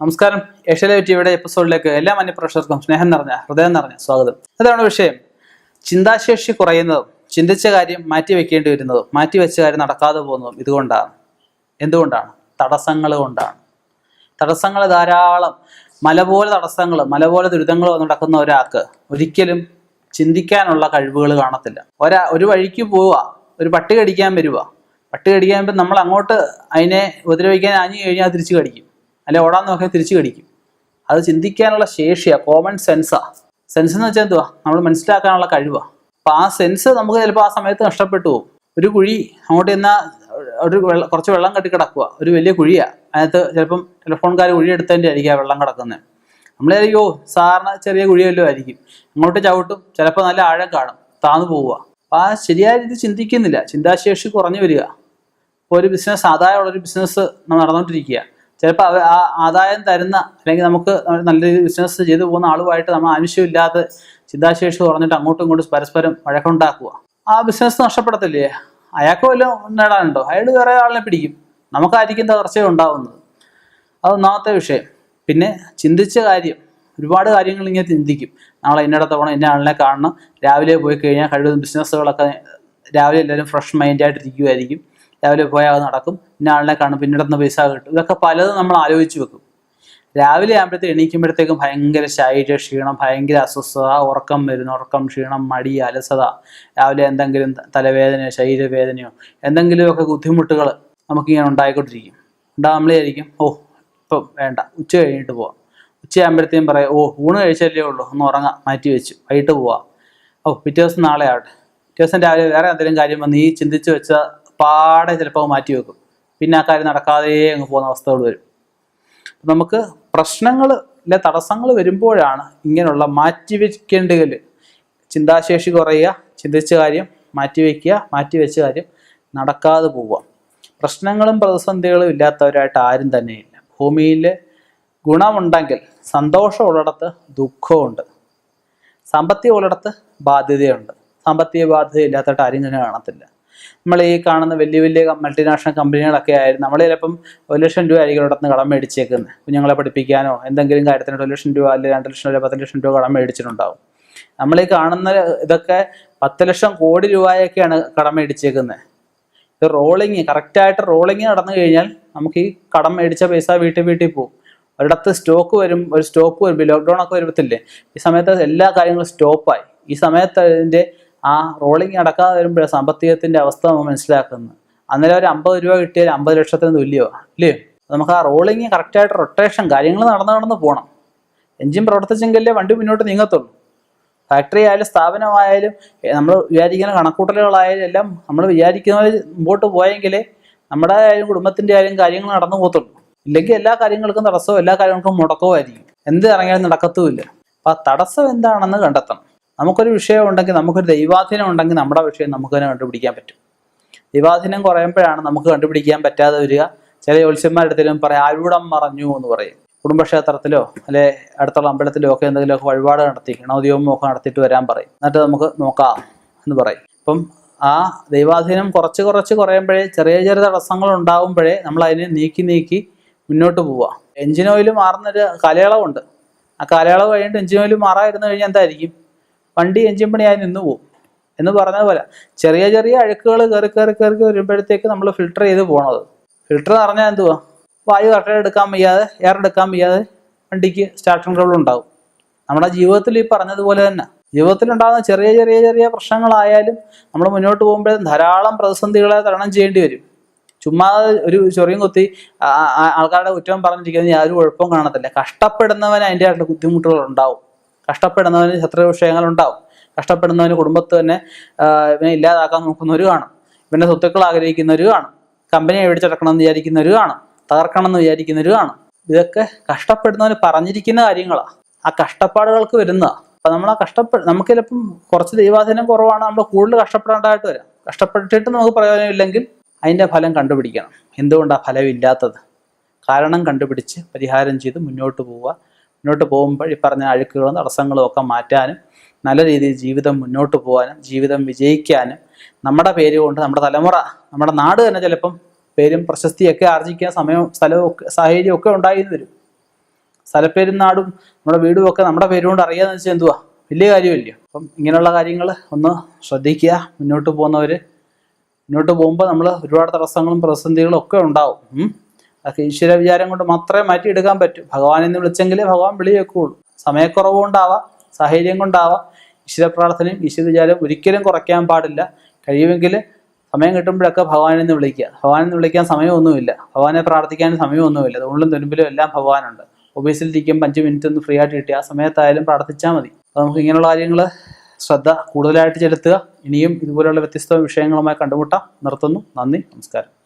നമസ്കാരം. ഏഷ്യാലൈവ് ടിവിയുടെ എപ്പിസോഡിലേക്ക് എല്ലാ മന്യപ്രേക്ഷകർക്കും സ്നേഹം നിറഞ്ഞ ഹൃദയം നിറഞ്ഞ സ്വാഗതം. അതാണ് വിഷയം. ചിന്താശേഷി കുറയുന്നതും ചിന്തിച്ച കാര്യം മാറ്റി വെക്കേണ്ടി വരുന്നതും മാറ്റി വെച്ച കാര്യം നടക്കാതെ പോകുന്നതും ഇതുകൊണ്ടാണ്. എന്തുകൊണ്ടാണ്? തടസ്സങ്ങൾ കൊണ്ടാണ്. തടസ്സങ്ങൾ ധാരാളം മല പോലെ തടസ്സങ്ങൾ മല പോലെ ദുരിതങ്ങൾ നടക്കുന്ന ഒരാൾക്ക് ഒരിക്കലും ചിന്തിക്കാനുള്ള കഴിവുകൾ കാണത്തില്ല. ഒരാ ഒരു വഴിക്ക് പോവുക ഒരു പട്ടി കടിക്കാൻ വരുക പട്ടി കടിക്കാൻ നമ്മൾ അങ്ങോട്ട് അതിനെ ഉപദ്രവിക്കാൻ ആഞ്ഞു കഴിഞ്ഞാൽ അത് തിരിച്ച് കടിക്കും. അല്ലെ ഓടാൻ നോക്കിയാൽ തിരിച്ച് കടിക്കും. അത് ചിന്തിക്കാനുള്ള ശേഷിയാണ് കോമൺ സെൻസാ സെൻസ് എന്ന് വെച്ചാൽ എന്തുവാ? നമ്മൾ മനസ്സിലാക്കാനുള്ള കഴിവാ. അപ്പം ആ സെൻസ് നമുക്ക് ചിലപ്പോൾ ആ സമയത്ത് നഷ്ടപ്പെട്ടു പോകും. ഒരു കുഴി അങ്ങോട്ട് ചെന്നാൽ ഒരു വെള്ളം കുറച്ച് വെള്ളം കെട്ടി കിടക്കുക ഒരു വലിയ കുഴിയാണ് അതിനകത്ത് ചിലപ്പം ടെലിഫോൺകാർ കുഴി എടുത്തതിന്റെ ആയിരിക്കും ആ വെള്ളം കിടക്കുന്നത് നമ്മൾ അയ്യോ സാറിന് ചെറിയ കുഴിയല്ലോ ആയിരിക്കും. അങ്ങോട്ട് ചവിട്ടും ചിലപ്പോൾ നല്ല ആഴം കാണും താന്നു പോവുക അപ്പം ആ ശരിയായ രീതി ചിന്തിക്കുന്നില്ല. ചിന്താശേഷി കുറഞ്ഞു വരിക. ഇപ്പോൾ ഒരു ബിസിനസ് ആദായമുള്ള ഒരു ബിസിനസ് നമ്മൾ നടന്നുകൊണ്ടിരിക്കുക ചിലപ്പോൾ ആ ആദായം തരുന്ന അല്ലെങ്കിൽ നമുക്ക് നല്ല രീതിയിൽ ബിസിനസ് ചെയ്തു പോകുന്ന ആളുമായിട്ട് നമ്മൾ ആവശ്യമില്ലാതെ ചിന്താശേഷി കുറഞ്ഞിട്ട് അങ്ങോട്ടും ഇങ്ങോട്ടും പരസ്പരം വഴക്കുണ്ടാക്കുക. ആ ബിസിനസ് നഷ്ടപ്പെടത്തില്ലേ? അയാൾക്ക് വല്ലതും നേടാനുണ്ടോ? അയാൾ വേറെ ആളിനെ പിടിക്കും. നമുക്കായിരിക്കും തകർച്ച ഉണ്ടാവുന്നത്. അത് ഒന്നാമത്തെ വിഷയം. പിന്നെ ചിന്തിച്ച കാര്യം. ഒരുപാട് കാര്യങ്ങൾ ഇങ്ങനെ ചിന്തിക്കും. നാളെ ഇന്നടത്ത് പോകണം ഇന്ന ആളിനെ കാണണം. രാവിലെ പോയി കഴിഞ്ഞാൽ കഴിവതും ബിസിനസ്സുകളൊക്കെ രാവിലെ എല്ലാവരും ഫ്രഷ് മൈൻഡായിട്ട് ഇരിക്കുമായിരിക്കും രാവിലെ പോയാൽ അത് നടക്കും. പിന്നെ ആളിനെ കാണും. പിന്നിടത്തുന്ന പൈസ കിട്ടും. ഇതൊക്കെ പലതും നമ്മൾ ആലോചിച്ച് വെക്കും. രാവിലെ ആകുമ്പോഴത്തേക്ക് എണീക്കുമ്പോഴത്തേക്കും ഭയങ്കര ശാരീരിക ക്ഷീണം ഭയങ്കര അസ്വസ്ഥത ഉറക്കം വരുന്നു. ഉറക്കം ക്ഷീണം മടി അലസത. രാവിലെ എന്തെങ്കിലും തലവേദനയോ ശരീരവേദനയോ എന്തെങ്കിലുമൊക്കെ ബുദ്ധിമുട്ടുകൾ നമുക്കിങ്ങനെ ഉണ്ടായിക്കൊണ്ടിരിക്കും. ഉണ്ടാകും ആയിരിക്കും ഓ ഇപ്പം വേണ്ട. ഉച്ച കഴിഞ്ഞിട്ട് പോവാം. ഉച്ചയാകുമ്പോഴത്തേക്കും പറയാം ഓ ഊണ് കഴിച്ചല്ലേ ഉള്ളൂ. ഒന്ന് ഉറങ്ങാം. മാറ്റി വെച്ചു. വൈകിട്ട് പോവാം. ഓ പിറ്റേ ദിവസം നാളെ ആവട്ടെ. പിറ്റേ ദിവസം രാവിലെ വേറെ എന്തെങ്കിലും കാര്യം വന്ന് ഈ ചിന്തിച്ച് വെച്ച പാടെ ചിലപ്പോൾ മാറ്റി വെക്കും. പിന്നെ ആ കാര്യം നടക്കാതെ അങ്ങ് പോകുന്ന അവസ്ഥകൾ വരും. നമുക്ക് പ്രശ്നങ്ങൾ അല്ലെ തടസ്സങ്ങൾ വരുമ്പോഴാണ് ഇങ്ങനെയുള്ള മാറ്റി മാറ്റിവെക്കേണ്ടതിൽ ചിന്താശേഷി കുറയുക ചിന്തിച്ച കാര്യം മാറ്റി വയ്ക്കുക മാറ്റി വെച്ച കാര്യം നടക്കാതെ പോവുക. പ്രശ്നങ്ങളും പ്രതിസന്ധികളും ഇല്ലാത്തവരായിട്ട് ആരും തന്നെയില്ല. ഭൂമിയിൽ ഗുണമുണ്ടെങ്കിൽ സന്തോഷമുള്ളിടത്ത് ദുഃഖമുണ്ട്. സാമ്പത്തികം ഉള്ളിടത്ത് ബാധ്യതയുണ്ട്. സാമ്പത്തിക ബാധ്യത ഇല്ലാത്തതായിട്ട് ആരും തന്നെ കാണത്തില്ല. നമ്മൾ ഈ കാണുന്ന വലിയ വലിയ മൾട്ടിനാഷണൽ കമ്പനികളൊക്കെ ആയിരുന്നു. നമ്മൾ ചിലപ്പം ഒരു ലക്ഷം രൂപ ആയിരിക്കും ഇവിടെ നിന്ന് കടം മേടിച്ചേക്കുന്നത് കുഞ്ഞുങ്ങളെ പഠിപ്പിക്കാനോ എന്തെങ്കിലും കാര്യത്തിന് ഒരു ലക്ഷം രൂപ അല്ലെങ്കിൽ രണ്ട് ലക്ഷം രൂപ പത്ത് ലക്ഷം രൂപ കടം മേടിച്ചിട്ടുണ്ടാവും. നമ്മൾ ഈ കാണുന്ന ഇതൊക്കെ പത്ത് ലക്ഷം കോടി രൂപയൊക്കെയാണ് കടം മേടിച്ചേക്കുന്നത് ഇത് റോളിങ് കറക്റ്റായിട്ട് റോളിങ് നടന്നു കഴിഞ്ഞാൽ നമുക്ക് ഈ കടം മേടിച്ച പൈസ വീട്ടിൽ വീട്ടിൽ പോകും ഒരിടത്ത് സ്റ്റോക്ക് വരും ഒരു സ്റ്റോപ്പ് വരും ലോക്ക്ഡൗൺ ഒക്കെ വരുമ്പത്തില്ലേ ഈ സമയത്ത് എല്ലാ കാര്യങ്ങളും സ്റ്റോപ്പായി ഈ സമയത്ത് അതിന്റെ ആ റോളിങ് അടക്കാതെ വരുമ്പോഴേ സാമ്പത്തികത്തിന്റെ അവസ്ഥ നമ്മൾ മനസ്സിലാക്കുന്നത്. അന്നേരം ഒരു അമ്പത് രൂപ കിട്ടിയാൽ അമ്പത് ലക്ഷത്തിന് തുല്യമാണ് അല്ലേ? നമുക്ക് ആ റോളിങ് കറക്റ്റായിട്ട് റൊട്ടേഷൻ കാര്യങ്ങൾ നടന്ന് നടന്ന് പോകണം എഞ്ചിൻ പ്രവർത്തിച്ചെങ്കിലേ വണ്ടി മുന്നോട്ട് നീങ്ങത്തുള്ളൂ. ഫാക്ടറി ആയാലും സ്ഥാപനമായാലും നമ്മൾ വിചാരിക്കുന്ന കണക്കൂട്ടലുകളായാലും എല്ലാം നമ്മൾ വിചാരിക്കുന്ന പോലെ മുമ്പോട്ട് പോയെങ്കിൽ നമ്മുടെ ആയാലും കുടുംബത്തിന്റെ ആയാലും കാര്യങ്ങൾ നടന്നു പോകത്തുള്ളൂ. ഇല്ലെങ്കിൽ എല്ലാ കാര്യങ്ങൾക്കും തടസ്സവും എല്ലാ കാര്യങ്ങൾക്കും മുടക്കവും ആയിരിക്കും. എന്ത് ഇറങ്ങിയാലും നടക്കത്തുമില്ല. അപ്പം ആ തടസ്സം എന്താണെന്ന് കണ്ടെത്തണം. നമുക്കൊരു വിഷയം ഉണ്ടെങ്കിൽ നമുക്കൊരു ദൈവാധീനം ഉണ്ടെങ്കിൽ നമ്മുടെ വിഷയം നമുക്ക് തന്നെ കണ്ടുപിടിക്കാൻ പറ്റും. ദൈവാധീനം കുറയുമ്പോഴാണ് നമുക്ക് കണ്ടുപിടിക്കാൻ പറ്റാതെ വരിക. ചില ജ്യോത്സ്യന്മാരുടെ പറയാം ആരൂടം മറഞ്ഞു എന്ന് പറയും. കുടുംബക്ഷേത്രത്തിലോ അല്ലെ അടുത്തുള്ള അമ്പലത്തിലോ ഒക്കെ എന്തെങ്കിലുമൊക്കെ വഴിപാട് നടത്തി ഗണോദ്യോഗമൊക്കെ നടത്തിയിട്ട് വരാൻ പറയും. എന്നിട്ട് നമുക്ക് നോക്കാം എന്ന് പറയും. അപ്പം ആ ദൈവാധീനം കുറച്ച് കുറച്ച് കുറയുമ്പോഴേ ചെറിയ ചെറിയ തടസ്സങ്ങൾ ഉണ്ടാകുമ്പോഴേ നമ്മൾ അതിനെ നീക്കി നീക്കി മുന്നോട്ട് പോവുക. എഞ്ചിൻ ഓയിൽ മാറുന്നൊരു കാലയളവുണ്ട്. ആ കാലയളവ് കഴിഞ്ഞിട്ട് എഞ്ചിൻ ഓയിൽ മാറാതിരുന്നു കഴിഞ്ഞാൽ എന്തായിരിക്കും? വണ്ടി എഞ്ചിൻ പണിയായി നിന്ന് പോകും എന്ന് പറഞ്ഞ പോലെ ചെറിയ ചെറിയ അഴുക്കുകൾ കയറി കയറി കയറി വരുമ്പോഴത്തേക്ക് നമ്മൾ ഫിൽട്ടർ ചെയ്ത് പോണത്. ഫിൽട്ടർ എന്ന് പറഞ്ഞാൽ എന്തുവാ? വായു കറക്റ്റ് എടുക്കാൻ വയ്യാതെ എയർ എടുക്കാൻ വയ്യാതെ വണ്ടിക്ക് സ്റ്റാർട്ടിംഗ് ട്രബിൾ ഉണ്ടാവും. നമ്മുടെ ജീവിതത്തിൽ ഈ പറഞ്ഞതുപോലെ തന്നെ. ജീവിതത്തിൽ ഉണ്ടാകുന്ന ചെറിയ ചെറിയ ചെറിയ പ്രശ്നങ്ങളായാലും നമ്മൾ മുന്നോട്ട് പോകുമ്പോൾ ധാരാളം പ്രതിസന്ധികളെ തരണം ചെയ്യേണ്ടി വരും. ചുമ്മാ ഒരു ചൊറിയും കുത്തി ആൾക്കാരുടെ കുറ്റം പറഞ്ഞിരിക്കുന്നത് യാതൊരു കുഴപ്പവും കാണത്തില്ല. കഷ്ടപ്പെടുന്നവന് അതിന്റെ ആയിട്ടുള്ള ബുദ്ധിമുട്ടുകൾ ഉണ്ടാവും. കഷ്ടപ്പെടുന്നവന് ശത്രു വിഷയങ്ങൾ ഉണ്ടാവും കഷ്ടപ്പെടുന്നവന് കുടുംബത്ത് തന്നെ ഇവനെ ഇല്ലാതാക്കാൻ നോക്കുന്നവർ കാണും. ഇവന്റെ സ്വത്തുക്കൾ ആഗ്രഹിക്കുന്നവർ കാണും. കമ്പനിയെ മേടിച്ചടക്കണം എന്ന് വിചാരിക്കുന്നവർ കാണും. തകർക്കണം എന്ന് വിചാരിക്കുന്നവർ കാണും. ഇതൊക്കെ കഷ്ടപ്പെടുന്നവന് പറഞ്ഞിരിക്കുന്ന കാര്യങ്ങളാണ് ആ കഷ്ടപ്പാടുകൾക്ക് വരുന്ന അപ്പൊ നമ്മൾ ആ കഷ്ടപ്പെട് നമുക്ക് ചിലപ്പം കുറച്ച് ദൈവാധീനം കുറവാണ് നമ്മൾ കൂടുതൽ കഷ്ടപ്പെടേണ്ടതായിട്ട് വരാം. കഷ്ടപ്പെട്ടിട്ട് നമുക്ക് പ്രയോജനമില്ലെങ്കിൽ അതിന്റെ ഫലം കണ്ടുപിടിക്കണം. എന്തുകൊണ്ടാണ് ഫലമില്ലാത്തത്? കാരണം കണ്ടുപിടിച്ച് പരിഹാരം ചെയ്ത് മുന്നോട്ട് പോവുക. മുന്നോട്ട് പോകുമ്പോൾ ഈ പറഞ്ഞ അഴുക്കുകളും തടസ്സങ്ങളും ഒക്കെ മാറ്റാനും നല്ല രീതിയിൽ ജീവിതം മുന്നോട്ട് പോകാനും ജീവിതം വിജയിക്കാനും നമ്മുടെ പേര് കൊണ്ട് നമ്മുടെ തലമുറ നമ്മുടെ നാട് തന്നെ ചിലപ്പം പേരും പ്രശസ്തിയൊക്കെ ആർജിക്കാൻ സമയവും സ്ഥലവും ഒക്കെ സാഹചര്യവും ഒക്കെ ഉണ്ടായി എന്ന് വരും. സ്ഥലപ്പേരും നാടും നമ്മുടെ വീടും ഒക്കെ നമ്മുടെ പേരുകൊണ്ട് അറിയാന്ന് വെച്ചാൽ എന്തുവാ? വലിയ കാര്യമില്ല അപ്പം ഇങ്ങനെയുള്ള കാര്യങ്ങൾ ഒന്ന് ശ്രദ്ധിക്കുക. മുന്നോട്ട് പോകുന്നവർ മുന്നോട്ട് പോകുമ്പോൾ നമ്മൾ ഒരുപാട് തടസ്സങ്ങളും പ്രതിസന്ധികളും ഒക്കെ ഉണ്ടാവും. അതൊക്കെ ഈശ്വര വിചാരം കൊണ്ട് മാത്രമേ മാറ്റിയെടുക്കാൻ പറ്റൂ. ഭഗവാൻ എന്ന് വിളിച്ചെങ്കിലേ ഭഗവാൻ വിളി വെക്കുകയുള്ളൂ സമയക്കുറവ് കൊണ്ടാവാം സാഹചര്യം കൊണ്ടാവാം. ഈശ്വര പ്രാർത്ഥനയും ഈശ്വര വിചാരം ഒരിക്കലും കുറയ്ക്കാൻ പാടില്ല. കഴിയുമെങ്കിൽ സമയം കിട്ടുമ്പോഴൊക്കെ ഭഗവാനെ നിന്ന് വിളിക്കുക. ഭഗവാനെ നിന്ന് വിളിക്കാൻ സമയമൊന്നുമില്ല. ഭഗവാനെ പ്രാർത്ഥിക്കാൻ സമയമൊന്നുമില്ല. ഉള്ളിലും തുരുമ്പിലും എല്ലാം ഭഗവാനുണ്ട്. ഓഫീസിലിരിക്കുമ്പോൾ അഞ്ച് മിനിറ്റ് ഒന്ന് ഫ്രീ ആയിട്ട് കിട്ടി. ആ സമയത്തായാലും പ്രാർത്ഥിച്ചാൽ മതി. അപ്പോൾ നമുക്ക് ഇങ്ങനെയുള്ള കാര്യങ്ങൾ ശ്രദ്ധ കൂടുതലായിട്ട് ചെലുത്തുക. ഇനിയും ഇതുപോലെയുള്ള വ്യത്യസ്ത വിഷയങ്ങളുമായി കണ്ടുമുട്ടാം. നിർത്തുന്നു. നന്ദി. നമസ്കാരം.